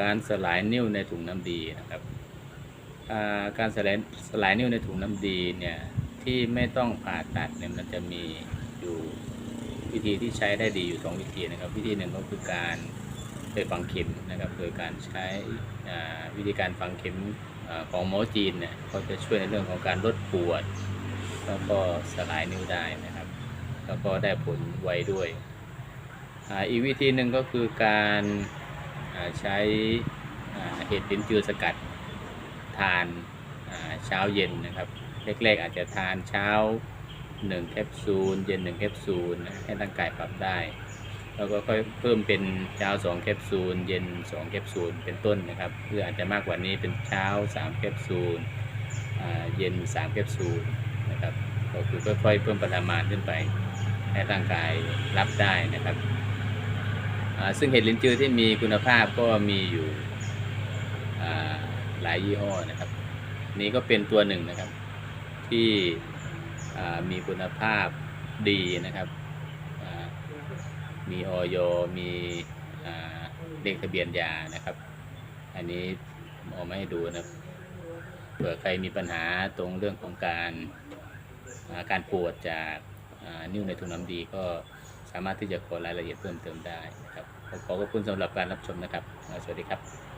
การสลายนิ่วในถุงน้ำดีนะครับการสลายสลายนิ่วในถุงน้ำดีเนี่ยที่ไม่ต้องผ่าตัดเนี่ยมันจะมีอยู่วิธีที่ใช้ได้ดีอยู่สองวิธีนะครับ วิธีหนึ่งก็คือการไปฝังเข็มนะครับ โดยการใช้วิธีการฝังเข็มอของหมอจีนเนี่ยเขาจะช่วยในเรื่องของการลดปวด แล้วก็สลายนิ้วได้นะครับ แล้วก็ได้ผลไวด้วยออีกวิธีหนึ่งก็คือการ ใช้เห็ดลิ้นจือสกัดทานเช้าเย็นนะครับแรกๆอาจจะทานเช้า1แคปซูลเย็น1แคปซูลให้ร่างกายปรับได้ แล้วก็ค่อยเพิ่มเป็นเช้า2แคปซูลเย็น2แคปซูลเป็นต้นนะครับหรืออาจจะมากกว่านี้เป็นเช้า3แคปซูลเย็น3แคปซูลนะครับก็คือค่อยๆเพิ่มปริมาณขึ้นไปให้ร่างกายรับได้นะครับ ซึ่งเห็ดลิ้นจือที่มีคุณภาพก็มีอยู่หลายยี่ห้อนะครับ นี้ก็เป็นตัวหนึ่งนะครับ ที่มีคุณภาพดีนะครับ มีออยมีเลขทะเบียนยานะครับ อันนี้เอามาให้ดูนะเผื่อใครมีปัญหาตรงเรื่องของการการปวดจากนิ้วในถุงน้ำดีก็ สามารถที่จะขอรายละเอียดเพิ่มเติมได้นะครับขอขอบคุณสำหรับการรับชมนะครับ สวัสดีครับ